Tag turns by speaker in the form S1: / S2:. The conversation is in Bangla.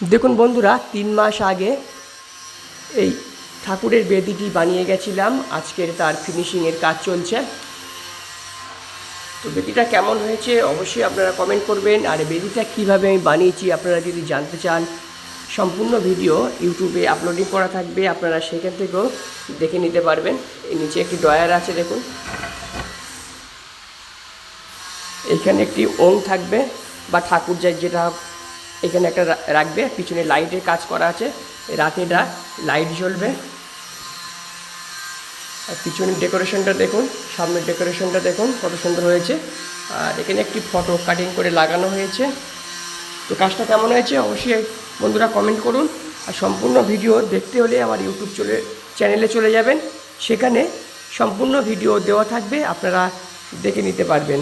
S1: দেখুন বন্ধুরা, তিন মাস আগে এই ঠাকুরের বেদিটি বানিয়ে গেছিলাম। আজকের তার ফিনিশিংয়ের কাজ চলছে। তো বেদিটা কেমন হয়েছে অবশ্যই আপনারা কমেন্ট করবেন। আর বেদিটা কীভাবে আমি বানিয়েছি আপনারা যদি জানতে চান, সম্পূর্ণ ভিডিও ইউটিউবে আপলোডিং করা থাকবে। আপনারা সেখান থেকেও দেখে নিতে পারবেন। এই নিচে একটি ডয়ার আছে, দেখুন। এখানে একটি ওং থাকবে, বা ঠাকুর যেটা এখানে একটা রাখবে পিছনে লাইটের কাজ করা আছে। রাতেটা লাইট জ্বলবে। আর পিছনের ডেকোরেশনটা দেখুন সামনের ডেকোরেশনটা দেখুন, কত সুন্দর হয়েছে। আর এখানে একটি ফটো কাটিং করে লাগানো হয়েছে। তো কাজটা কেমন হয়েছে অবশ্যই বন্ধুরা কমেন্ট করুন। আর সম্পূর্ণ ভিডিও দেখতে হলে আমার ইউটিউব চলে চ্যানেলে চলে যাবেন। সেখানে সম্পূর্ণ ভিডিও দেওয়া থাকবে, আপনারা দেখে নিতে পারবেন।